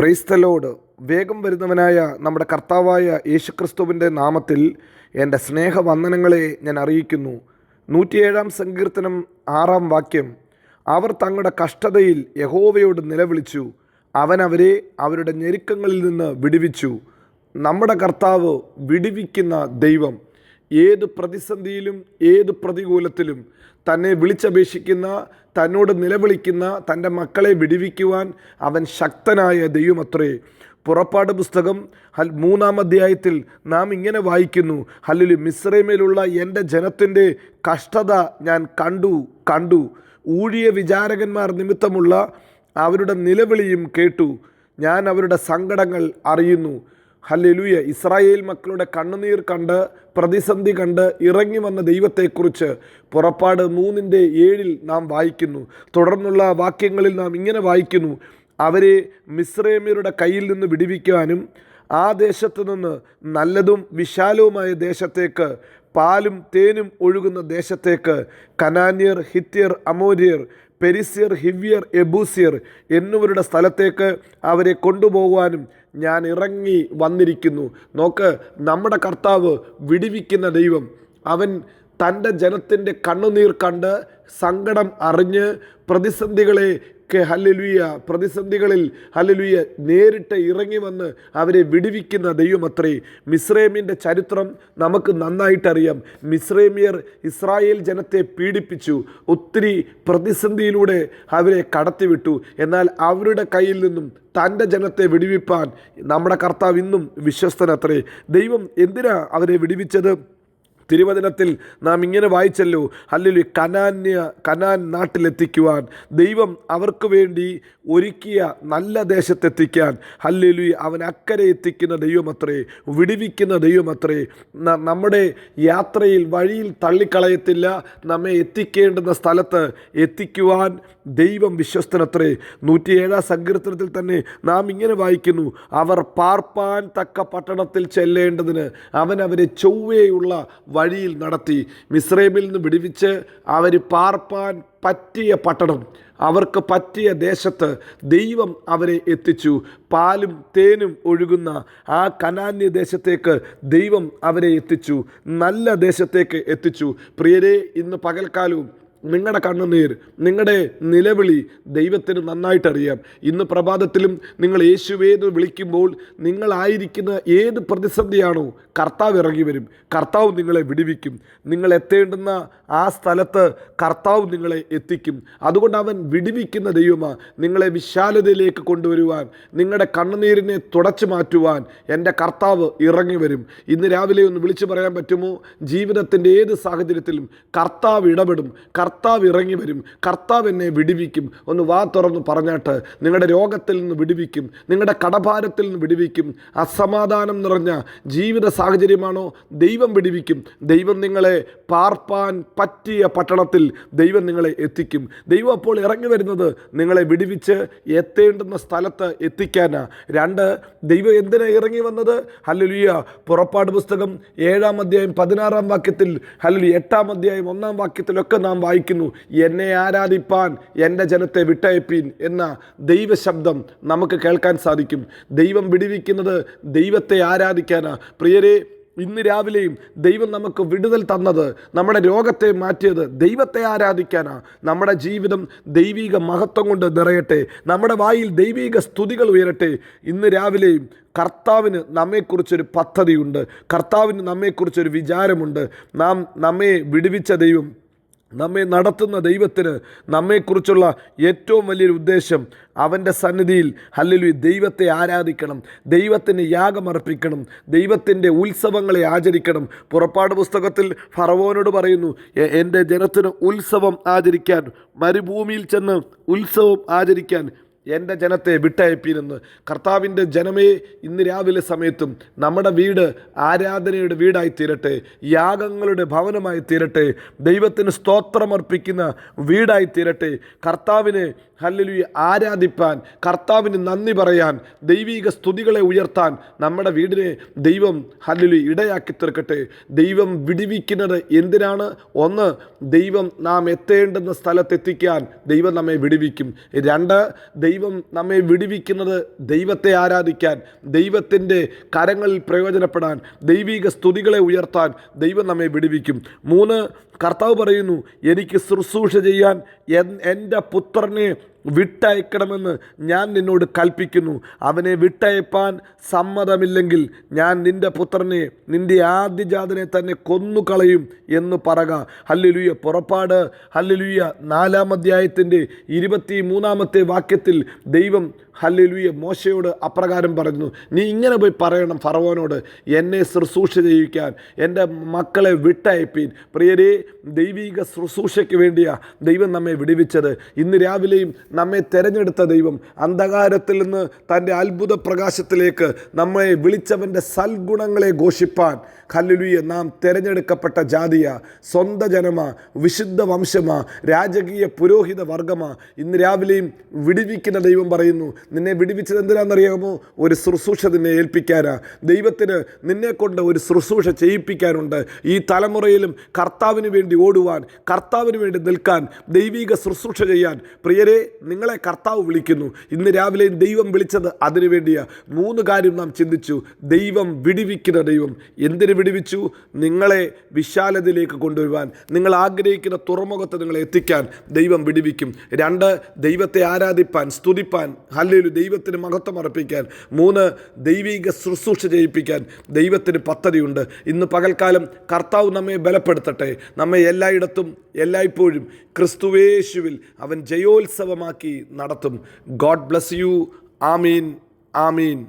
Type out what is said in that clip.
ക്രൈസ്തലോട് വേഗം വരുന്നവനായ നമ്മുടെ കർത്താവായ യേശുക്രിസ്തുവിന്റെ നാമത്തിൽ എന്റെ സ്നേഹവന്ദനങ്ങളെ ഞാൻ അറിയിക്കുന്നു. നൂറ്റിയേഴാം സങ്കീർത്തനം ആറാം വാക്യം. അവർ തങ്ങളുടെ കഷ്ടതയിൽ യഹോവയോട് നിലവിളിച്ചു. അവൻ അവരെ അവരുടെ ഞെരുക്കങ്ങളിൽ നിന്ന് വിടുവിച്ചു. നമ്മുടെ കർത്താവ് വിടുവിക്കുന്ന ദൈവം. ഏത് പ്രതിസന്ധിയിലും ഏത് പ്രതികൂലത്തിലും തന്നെ വിളിച്ചപേക്ഷിക്കുന്ന തന്നോട് നിലവിളിക്കുന്ന തന്റെ മക്കളെ വിടുവിക്കുവാൻ അവൻ ശക്തനായ ദൈവമത്രേ. പുറപ്പാട് പുസ്തകം ഹൽ മൂന്നാം അധ്യായത്തിൽ നാം ഇങ്ങനെ വായിക്കുന്നു. ഹല്ലിൽ മിശ്രൈമേലുള്ള എന്റെ ജനത്തിന്റെ കഷ്ടത ഞാൻ കണ്ടു കണ്ടു. ഊഴിയ വിചാരകന്മാർ നിമിത്തമുള്ള അവരുടെ നിലവിളിയും കേട്ടു. ഞാൻ അവരുടെ സങ്കടങ്ങൾ അറിയുന്നു. ഹല്ലേലൂയ. ഇസ്രായേൽ മക്കളുടെ കണ്ണുനീർ കണ്ട് പ്രതിസന്ധി കണ്ട് ഇറങ്ങി വന്ന ദൈവത്തെക്കുറിച്ച് പുറപ്പാട് മൂന്നിന്റെ ഏഴിൽ നാം വായിക്കുന്നു. തുടർന്നുള്ള വാക്യങ്ങളിൽ നാം ഇങ്ങനെ വായിക്കുന്നു. അവരെ മിശ്രേമ്യരുടെ കയ്യിൽ നിന്ന് വിടുവിക്കാനും ആ ദേശത്തു നിന്ന് നല്ലതും വിശാലവുമായ ദേശത്തേക്ക് പാലും തേനും ഒഴുകുന്ന ദേശത്തേക്ക് കനാന്യർ ഹിത്യർ അമോര്യർ പെരിസ്യർ ഹിവ്യർ എബൂസ്യർ എന്നിവരുടെ സ്ഥലത്തേക്ക് അവരെ കൊണ്ടുപോകുവാനും ഞാൻ ഇറങ്ങി വന്നിരിക്കുന്നു. നോക്ക് നമ്മുടെ കർത്താവ് വിടിവിക്കുന്ന ദൈവം. അവൻ തന്റെ ജനത്തിന്റെ കണ്ണുനീർ കണ്ട് സങ്കടം അറിഞ്ഞ് പ്രതിസന്ധികളെ ഹല്ലുലുയ പ്രതിസന്ധികളിൽ ഹല്ലലുയ നേരിട്ട് ഇറങ്ങി വന്ന് അവരെ വിടുവിക്കുന്ന ദൈവമത്രേ മിസ്രൈമിന്റെ ചരിത്രം നമുക്ക് നന്നായിട്ടറിയാം. മിസ്രൈമിയർ ഇസ്രായേൽ ജനത്തെ പീഡിപ്പിച്ചു ഒത്തിരി പ്രതിസന്ധിയിലൂടെ അവരെ കടത്തിവിട്ടു. എന്നാൽ അവരുടെ കയ്യിൽ നിന്നും തന്റെ ജനത്തെ വിടുവിപ്പാൻ നമ്മുടെ കർത്താവ് ഇന്നും വിശ്വസ്തനത്രേ. ദൈവം എന്തിനാ അവരെ വിടുവിച്ചത്? തിരുവചനത്തിൽ നാം ഇങ്ങനെ വായിച്ചല്ലോ അല്ലെങ്കിൽ കനാന്യ കനാൻ നാട്ടിലെത്തിക്കുവാൻ ദൈവം അവർക്ക് വേണ്ടി ഒരുക്കിയ നല്ല ദേശത്തെത്തിക്കാൻ ഹല്ലേലു അവൻ അക്കരെ എത്തിക്കുന്ന ദൈവമത്രേ വിടിവിക്കുന്ന ദൈവമത്രേ നമ്മുടെ യാത്രയിൽ വഴിയിൽ തള്ളിക്കളയത്തില്ല നമ്മെ എത്തിക്കേണ്ടുന്ന സ്ഥലത്ത് എത്തിക്കുവാൻ ദൈവം വിശ്വസ്തനത്രേ. നൂറ്റിയേഴാം സങ്കീർത്തനത്തിൽ തന്നെ നാം ഇങ്ങനെ വായിക്കുന്നു അവർ പാർപ്പാൻ തക്ക പട്ടണത്തിൽ ചെല്ലേണ്ടതിന് അവൻ അവരെ ചൊവ്വേയുള്ള വഴിയിൽ നടത്തി മിസ്രൈമിൽ നിന്ന് വിടുവിച്ച് അവർ പാർപ്പാൻ പറ്റിയ പട്ടണം അവർക്ക് പറ്റിയ ദേശത്ത് ദൈവം അവരെ എത്തിച്ചു. പാലും തേനും ഒഴുകുന്ന ആ കനാന്യ ദേശത്തേക്ക് ദൈവം അവരെ എത്തിച്ചു. നല്ല ദേശത്തേക്ക് എത്തിച്ചു. പ്രിയരെ ഇന്ന് പകൽക്കാലവും നിങ്ങളുടെ കണ്ണുനീർ നിങ്ങളുടെ നിലവിളി ദൈവത്തിന് നന്നായിട്ടറിയാം. ഇന്ന് പ്രഭാതത്തിലും നിങ്ങൾ യേശുവേന്ന് വിളിക്കുമ്പോൾ നിങ്ങളായിരിക്കുന്ന ഏത് പ്രതിസന്ധിയാണോ കർത്താവ് ഇറങ്ങി വരും. കർത്താവ് നിങ്ങളെ വിടുവിക്കും. നിങ്ങൾ എത്തേണ്ടുന്ന ആ സ്ഥലത്ത് കർത്താവ് നിങ്ങളെ എത്തിക്കും. അതുകൊണ്ട് അവൻ വിടുവിക്കുന്ന ദൈവമാണ് നിങ്ങളെ വിശാലതയിലേക്ക് കൊണ്ടുവരുവാൻ നിങ്ങളുടെ കണ്ണുനീരിനെ തുടച്ചു മാറ്റുവാൻ എന്റെ കർത്താവ് ഇറങ്ങി വരും. ഇന്ന് രാവിലെ ഒന്ന് വിളിച്ചു പറയാൻ പറ്റുമോ? ജീവിതത്തിന്റെ ഏത് സാഹചര്യത്തിലും കർത്താവ് ഇടപെടും. കർത്താവ് ഇറങ്ങി വരും. കർത്താവ് എന്നെ വിടുവിക്കും. ഒന്ന് വാ തുറന്ന് പറഞ്ഞാട്ട് നിങ്ങളുടെ രോഗത്തിൽ നിന്ന് വിടുവിക്കും. നിങ്ങളുടെ കടഭാരത്തിൽ നിന്ന് വിടുവിക്കും. അസമാധാനം നിറഞ്ഞ ജീവിത സാഹചര്യമാണോ? ദൈവം വിടുവിക്കും. ദൈവം നിങ്ങളെ പാർപ്പാൻ പറ്റിയ പട്ടണത്തിൽ ദൈവം നിങ്ങളെ എത്തിക്കും. ദൈവം അപ്പോൾ ഇറങ്ങി വരുന്നത് നിങ്ങളെ വിടുവിച്ച് എത്തേണ്ടുന്ന സ്ഥലത്ത് എത്തിക്കാനാണ് രണ്ട് ദൈവം എന്തിനാ ഇറങ്ങി വന്നത്? ഹല്ലുലിയ. പുറപ്പാട് പുസ്തകം ഏഴാം അധ്യായം പതിനാറാം വാക്യത്തിൽ ഹല്ലുലി എട്ടാം അധ്യായം ഒന്നാം വാക്യത്തിലൊക്കെ നാം വായിക്കുന്നു എന്നെ ആരാധിപ്പാൻ എന്റെ ജനത്തെ വിട്ടയപ്പീൻ എന്ന ദൈവശബ്ദം നമുക്ക് കേൾക്കാൻ സാധിക്കും. ദൈവം വിടുവിക്കുന്നത് ദൈവത്തെ ആരാധിക്കാനാണ് പ്രിയരെ ഇന്ന് രാവിലെയും ദൈവം നമുക്ക് വിടുതൽ തന്നത് നമ്മുടെ രോഗത്തെ മാറ്റിയത് ദൈവത്തെ ആരാധിക്കാനാണ് നമ്മുടെ ജീവിതം ദൈവിക മഹത്വം കൊണ്ട് നിറയട്ടെ. നമ്മുടെ വായിൽ ദൈവിക സ്തുതികൾ ഉയരട്ടെ. ഇന്ന് രാവിലെയും കർത്താവിന് നമ്മെക്കുറിച്ചൊരു പദ്ധതിയുണ്ട്. കർത്താവിന് നമ്മെക്കുറിച്ചൊരു വിചാരമുണ്ട്. നാം നമ്മെ വിടുവിച്ച ദൈവം നമ്മെ നടത്തുന്ന ദൈവത്തിന് നമ്മെക്കുറിച്ചുള്ള ഏറ്റവും വലിയൊരു ഉദ്ദേശം അവന്റെ സന്നിധിയിൽ അല്ലെങ്കിൽ ദൈവത്തെ ആരാധിക്കണം ദൈവത്തിന് യാഗമർപ്പിക്കണം ദൈവത്തിന്റെ ഉത്സവങ്ങളെ ആചരിക്കണം. പുറപ്പാട് പുസ്തകത്തിൽ ഫറവോനോട് പറയുന്നു എന്റെ ജനത്തിന് ഉത്സവം ആചരിക്കാൻ മരുഭൂമിയിൽ ചെന്ന് ഉത്സവം ആചരിക്കാൻ എന്റെ ജനത്തെ വിട്ടയപ്പീനെന്ന് കർത്താവിന്റെ ജനമേ ഇന്ന് രാവിലെ സമയത്തും നമ്മുടെ വീട് ആരാധനയുടെ വീടായി തീരട്ടെ യാഗങ്ങളുടെ ഭവനമായി തീരട്ടെ ദൈവത്തിന് സ്തോത്രമർപ്പിക്കുന്ന വീടായി തീരട്ടെ കർത്താവിനെ ഹല്ലേലൂയ ആരാധിപ്പാൻ കർത്താവിന് നന്ദി പറയാൻ ദൈവിക സ്തുതികളെ ഉയർത്താൻ നമ്മുടെ വീടിനെ ദൈവം ഹല്ലേലൂയ ഇടയാക്കി തീർക്കട്ടെ. ദൈവം വിടിവിക്കുന്നത് എന്തിനാണ്? ഒന്ന് ദൈവം നാം എത്തേണ്ടുന്ന സ്ഥലത്തെത്തിക്കാൻ ദൈവം നമ്മെ വിടിവിക്കും. രണ്ട് ദൈവം നമ്മെ വിടിവിക്കുന്നത് ദൈവത്തെ ആരാധിക്കാൻ ദൈവത്തിന്റെ കരങ്ങളിൽ പ്രയോജനപ്പെടാൻ ദൈവിക സ്തുതികളെ ഉയർത്താൻ ദൈവം നമ്മെ വിടിവിക്കും. മൂന്ന് കർത്താവ് പറയുന്നു എനിക്ക് ശുശ്രൂഷ ചെയ്യാൻ എന്റെ പുത്രനെ വിട്ടയക്കണമെന്ന് ഞാൻ നിന്നോട് കൽപ്പിക്കുന്നു. അവനെ വിട്ടയപ്പാൻ സമ്മതമില്ലെങ്കിൽ ഞാൻ നിന്റെ പുത്രനെ നിന്റെ ആദ്യജാതനെ തന്നെ കൊന്നുകളയും എന്ന് പറക. ഹല്ലുലുയ. പുറപ്പാട്. ഹല്ലുലുയ. നാലാം അധ്യായത്തിന്റെ ഇരുപത്തി മൂന്നാമത്തെ വാക്യത്തിൽ ദൈവം ഹല്ലുലുയ. മോശയോട് അപ്രകാരം പറയുന്നു നീ ഇങ്ങനെ പോയി പറയണം ഫറവോനോട്. എന്നെ ശുശ്രൂഷ ചെയ്യിക്കാൻ എന്റെ മക്കളെ വിട്ടയപ്പീൻ. പ്രിയരെ ദൈവിക ശുശ്രൂഷയ്ക്ക് വേണ്ടിയാ ദൈവം നമ്മെ വിടുവിച്ചത്. ഇന്ന് രാവിലെയും നമ്മെ തിരഞ്ഞെടുത്ത ദൈവം അന്ധകാരത്തിൽ നിന്ന് തന്റെ അത്ഭുത പ്രകാശത്തിലേക്ക് നമ്മെ വിളിച്ചവന്റെ സൽഗുണങ്ങളെ ഘോഷിപ്പാൻ. ഹല്ലുലുയ നാം തിരഞ്ഞെടുക്കപ്പെട്ട ജാതിയ സ്വന്ത ജനമാ വിശുദ്ധ വംശമാ രാജകീയ പുരോഹിത വർഗമാ. ഇന്ന് രാവിലെയും വിടുവിക്കുന്ന ദൈവം പറയുന്നു നിന്നെ വിടുവിച്ചത് എന്തിനാണെന്നറിയാമോ? ഒരു ശുശ്രൂഷ നിന്നെ ഏൽപ്പിക്കാനാ. ദൈവത്തിന് നിന്നെ കൊണ്ട് ഒരു ശുശ്രൂഷ ചെയ്യിപ്പിക്കാനുണ്ട്. ഈ തലമുറയിലും കർത്താവിന് വേണ്ടി ഓടുവാൻ കർത്താവിന് വേണ്ടി നിൽക്കാൻ ദൈവിക ശുശ്രൂഷ ചെയ്യാൻ. പ്രിയരെ നിങ്ങളെ കർത്താവ് വിളിക്കുന്നു. ഇന്ന് രാവിലെ ദൈവം വിളിച്ചത് അതിനു വേണ്ടിയാണ് മൂന്ന് കാര്യം നാം ചിന്തിച്ചു. ദൈവം വിടിവിക്കുന്ന ദൈവം എന്തിനു വിടിവിച്ചു? നിങ്ങളെ വിശാലതയിലേക്ക് കൊണ്ടുവരുവാൻ നിങ്ങൾ ആഗ്രഹിക്കുന്ന തുറമുഖത്ത് നിങ്ങളെ എത്തിക്കാൻ ദൈവം വിടിവിക്കും. രണ്ട് ദൈവത്തെ ആരാധിപ്പാൻ സ്തുതിപ്പാൻ. ഹല്ലേലു ദൈവത്തിന് മഹത്വം അർപ്പിക്കാൻ മൂന്ന് ദൈവിക ശുശ്രൂഷ ചെയ്യിപ്പിക്കാൻ ദൈവത്തിന് പദ്ധതിയുണ്ട്. ഇന്ന് പകൽക്കാലം കർത്താവ് നമ്മെ ബലപ്പെടുത്തട്ടെ. നമ്മെ എല്ലായിടത്തും എല്ലായ്പ്പോഴും ക്രിസ്തുവേശുവിൽ അവൻ ജയോത്സവമാക്കി നടത്തും. God bless you. Amin. Amin.